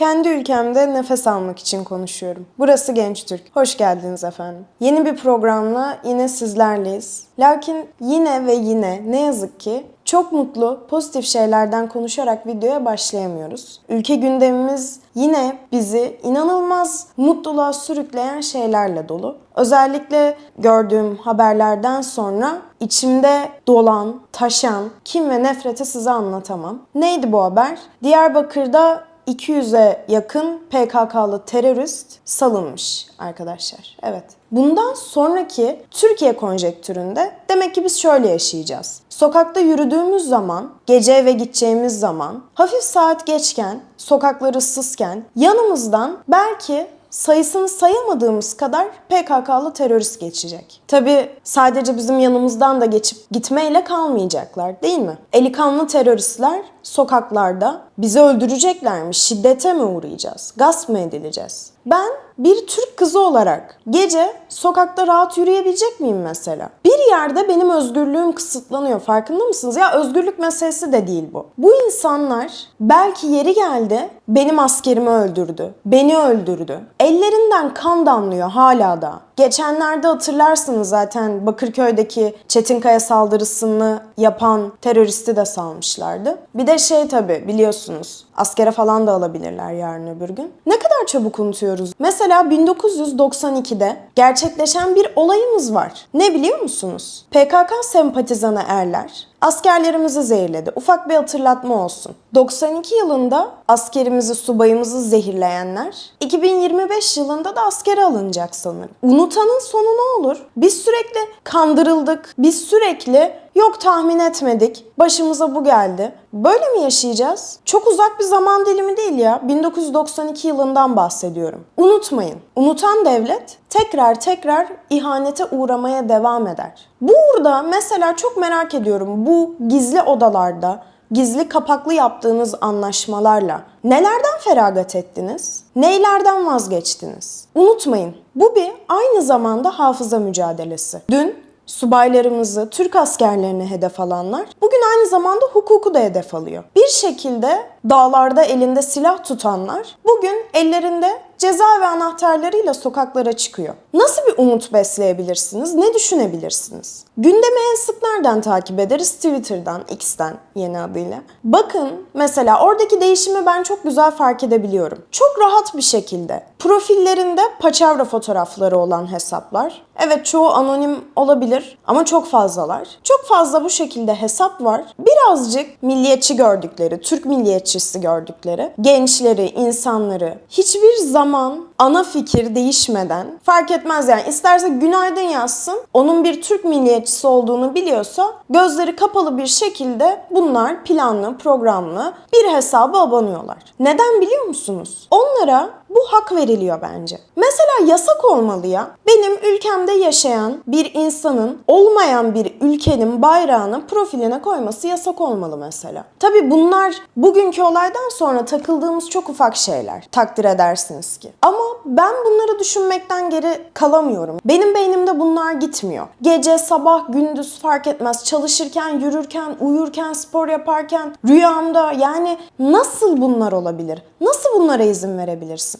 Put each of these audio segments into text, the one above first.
Kendi ülkemde nefes almak için konuşuyorum. Burası Genç Türk. Hoş geldiniz efendim. Yeni bir programla yine sizlerleyiz. Lakin yine ve yine ne yazık ki çok mutlu, pozitif şeylerden konuşarak videoya başlayamıyoruz. Ülke gündemimiz yine bizi inanılmaz mutluluğa sürükleyen şeylerle dolu. Özellikle gördüğüm haberlerden sonra içimde dolan, taşan kin ve nefreti size anlatamam. Neydi bu haber? Diyarbakır'da 200'e yakın PKK'lı terörist salınmış arkadaşlar. Evet. Bundan sonraki Türkiye konjektüründe demek ki biz şöyle yaşayacağız. Sokakta yürüdüğümüz zaman, gece eve gideceğimiz zaman, hafif saat geçken, sokaklar ıssızken yanımızdan belki sayısını sayamadığımız kadar PKK'lı terörist geçecek. Tabi sadece bizim yanımızdan da geçip gitmeyle kalmayacaklar değil mi? Eli kanlı teröristler sokaklarda bizi öldürecekler mi? Şiddete mi uğrayacağız? Gasp mı edileceğiz? Ben bir Türk kızı olarak gece sokakta rahat yürüyebilecek miyim mesela? Bir yerde benim özgürlüğüm kısıtlanıyor. Farkında mısınız? Ya özgürlük meselesi de değil bu. Bu insanlar belki yeri geldi benim askerimi öldürdü. Beni öldürdü. Ellerinden kan damlıyor hala da. Geçenlerde hatırlarsınız zaten Bakırköy'deki Çetinkaya saldırısını yapan teröristi de salmışlardı. Bir de şey tabi biliyorsunuz askere falan da alabilirler yarın öbür gün. Ne kadar çabuk unutuyoruz. Mesela 1992'de gerçekleşen bir olayımız var. Ne biliyor musunuz? PKK sempatizanı erler askerlerimizi zehirledi. Ufak bir hatırlatma olsun. 92 yılında askerimizi, subayımızı zehirleyenler 2025 yılında da askere alınacak sanırım. Unutanın sonu ne olur? Biz sürekli kandırıldık. Biz sürekli yok tahmin etmedik. Başımıza bu geldi. Böyle mi yaşayacağız? Çok uzak bir zaman dilimi değil ya. 1992 yılından bahsediyorum. Unutmayın. Unutan devlet tekrar tekrar ihanete uğramaya devam eder. Burada mesela çok merak ediyorum bu gizli odalarda gizli kapaklı yaptığınız anlaşmalarla nelerden feragat ettiniz? Neylerden vazgeçtiniz? Unutmayın bu bir aynı zamanda hafıza mücadelesi. Dün subaylarımızı, Türk askerlerini hedef alanlar bugün aynı zamanda hukuku da hedef alıyor. Bir şekilde dağlarda elinde silah tutanlar bugün ellerinde cezaevi anahtarlarıyla sokaklara çıkıyor. Nasıl bir umut besleyebilirsiniz? Ne düşünebilirsiniz? Gündemi en sık nereden takip ederiz? Twitter'dan, X'ten yeni adıyla. Bakın mesela oradaki değişimi ben çok güzel fark edebiliyorum. Çok rahat bir şekilde. Profillerinde paçavra fotoğrafları olan hesaplar. Evet çoğu anonim olabilir ama çok fazlalar. Çok fazla bu şekilde hesap var. Birazcık milliyetçi gördükleri, Türk milliyetçisi gördükleri gençleri, insanları hiçbir zaman ana fikir değişmeden fark etmez yani isterse günaydın yazsın onun bir Türk milliyetçisi olduğunu biliyorsa gözleri kapalı bir şekilde bunlar planlı, programlı bir hesaba abanıyorlar. Neden biliyor musunuz? Onlara bu hak veriliyor bence. Mesela yasak olmalı ya. Benim ülkemde yaşayan bir insanın olmayan bir ülkenin bayrağını profiline koyması yasak olmalı mesela. Tabi bunlar bugünkü olaydan sonra takıldığımız çok ufak şeyler. Takdir edersiniz ki. Ama ben bunları düşünmekten geri kalamıyorum. Benim beynimde bunlar gitmiyor. Gece, sabah, gündüz fark etmez. Çalışırken, yürürken, uyurken, spor yaparken, rüyamda yani nasıl bunlar olabilir? Nasıl bunlara izin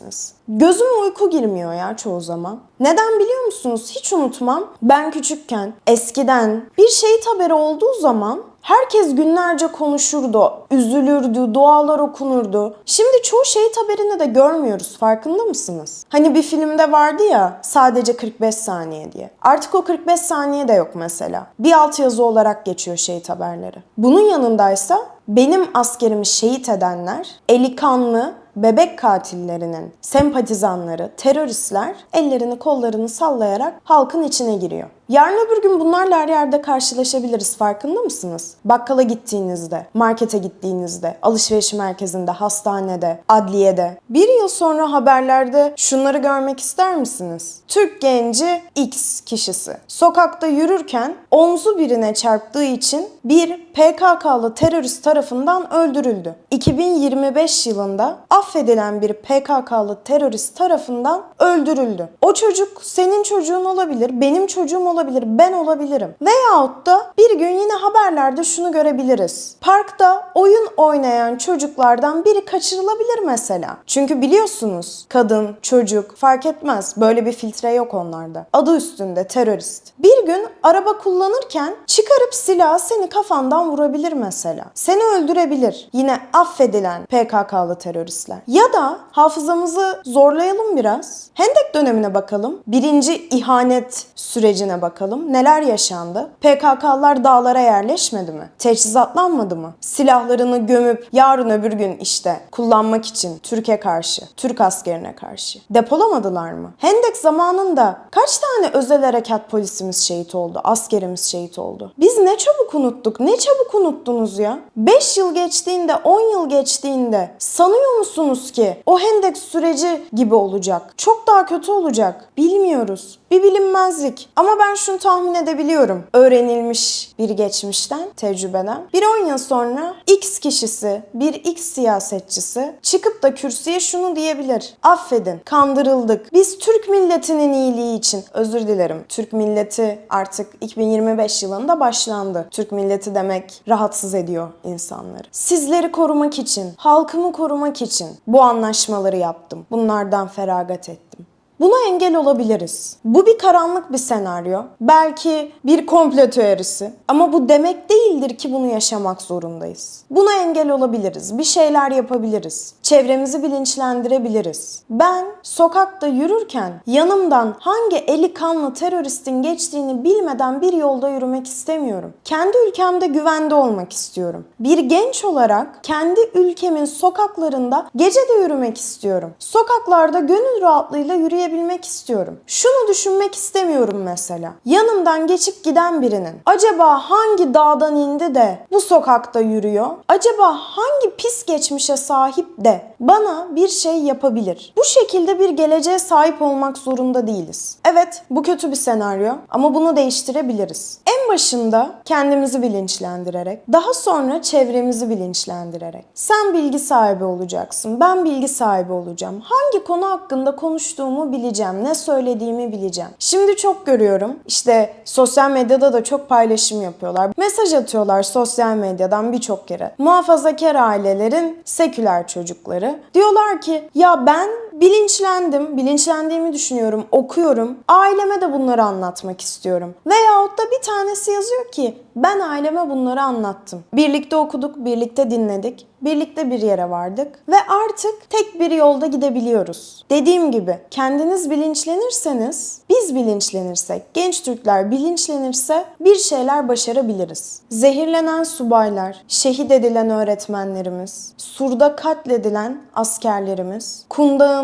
verebilirsiniz? Gözüme uyku girmiyor ya çoğu zaman. Neden biliyor musunuz? Hiç unutmam. Ben küçükken eskiden bir şehit haberi olduğu zaman Herkes günlerce konuşurdu, üzülürdü, dualar okunurdu. Şimdi çoğu şehit haberini de görmüyoruz farkında mısınız? Hani bir filmde vardı ya sadece 45 saniye diye. Artık o 45 saniye de yok mesela. Bir alt yazı olarak geçiyor şehit haberleri. Bunun yanındaysa benim askerimi şehit edenler eli kanlı bebek katillerinin sempatizanları, teröristler ellerini kollarını sallayarak halkın içine giriyor. Yarın öbür gün bunlarla her yerde karşılaşabiliriz farkında mısınız? Bakkala gittiğinizde, markete gittiğinizde, alışveriş merkezinde, hastanede, adliyede. Bir yıl sonra haberlerde şunları görmek ister misiniz? Türk genci X kişisi sokakta yürürken omzu birine çarptığı için bir PKK'lı terörist tarafından öldürüldü. 2025 yılında affedilen bir PKK'lı terörist tarafından öldürüldü. O çocuk senin çocuğun olabilir, benim çocuğum olabilir olabilir, ben olabilirim. Veyahut da bir gün yine haberlerde şunu görebiliriz. Parkta oyun oynayan çocuklardan biri kaçırılabilir mesela. Çünkü biliyorsunuz kadın, çocuk fark etmez. Böyle bir filtre yok onlarda. Adı üstünde terörist. Bir gün araba kullanırken çıkarıp silah seni kafandan vurabilir mesela. Seni öldürebilir. Yine affedilen PKK'lı teröristler. Ya da hafızamızı zorlayalım biraz. Hendek dönemine bakalım. Birinci ihanet sürecine bakalım. Neler yaşandı? PKK'lar dağlara yerleşmedi mi? Teçhizatlanmadı mı? Silahlarını gömüp yarın öbür gün işte kullanmak için Türkiye karşı, Türk askerine karşı depolamadılar mı? Hendek zamanında kaç tane özel harekat polisimiz şehit oldu, askerimiz şehit oldu? Biz ne çabuk unuttuk, ne çabuk unuttunuz ya? 5 yıl geçtiğinde, 10 yıl geçtiğinde sanıyor musunuz ki o Hendek süreci gibi olacak? Çok daha kötü olacak. Bilmiyoruz. Bir bilinmezlik. Ama ben şunu tahmin edebiliyorum. Öğrenilmiş bir geçmişten, tecrübeden. Bir 10 yıl sonra X kişisi, bir X siyasetçisi çıkıp da kürsüye şunu diyebilir. Affedin, kandırıldık. Biz Türk milletinin iyiliği için, özür dilerim. Türk milleti artık 2025 yılında başlandı. Türk milleti demek rahatsız ediyor insanları. Sizleri korumak için, halkımı korumak için bu anlaşmaları yaptım. Bunlardan feragat ettim. Buna engel olabiliriz. Bu bir karanlık bir senaryo. Belki bir komplo teorisi. Ama bu demek değildir ki bunu yaşamak zorundayız. Buna engel olabiliriz. Bir şeyler yapabiliriz. Çevremizi bilinçlendirebiliriz. Ben sokakta yürürken yanımdan hangi eli kanlı teröristin geçtiğini bilmeden bir yolda yürümek istemiyorum. Kendi ülkemde güvende olmak istiyorum. Bir genç olarak kendi ülkemin sokaklarında gece de yürümek istiyorum. Sokaklarda gönül rahatlığıyla yürüyebilmek istiyorum. Şunu düşünmek istemiyorum mesela. Yanımdan geçip giden birinin acaba hangi dağdan indi de bu sokakta yürüyor? Acaba hangi pis geçmişe sahip de bana bir şey yapabilir? Bu şekilde bir geleceğe sahip olmak zorunda değiliz. Evet, bu kötü bir senaryo ama bunu değiştirebiliriz. En başında kendimizi bilinçlendirerek, daha sonra çevremizi bilinçlendirerek. Sen bilgi sahibi olacaksın, ben bilgi sahibi olacağım. Hangi konu hakkında konuştuğumu bileceğim, ne söylediğimi bileceğim. Şimdi çok görüyorum. İşte sosyal medyada da çok paylaşım yapıyorlar. Mesaj atıyorlar sosyal medyadan birçok kere. Muhafazakar ailelerin seküler çocukları. Diyorlar ki ya ben bilinçlendim, bilinçlendiğimi düşünüyorum, okuyorum. Aileme de bunları anlatmak istiyorum. Veyahut da bir tanesi yazıyor ki ben aileme bunları anlattım. Birlikte okuduk, birlikte dinledik, birlikte bir yere vardık ve artık tek bir yolda gidebiliyoruz. Dediğim gibi kendiniz bilinçlenirseniz, biz bilinçlenirsek, genç Türkler bilinçlenirse bir şeyler başarabiliriz. Zehirlenen subaylar, şehit edilen öğretmenlerimiz, surda katledilen askerlerimiz,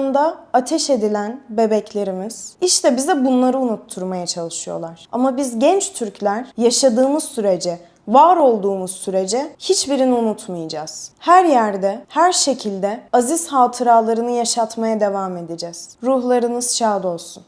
kundağında ateş edilen bebeklerimiz işte bize bunları unutturmaya çalışıyorlar. Ama biz genç Türkler yaşadığımız sürece var olduğumuz sürece hiçbirini unutmayacağız. Her yerde, her şekilde aziz hatıralarını yaşatmaya devam edeceğiz. Ruhlarınız şad olsun.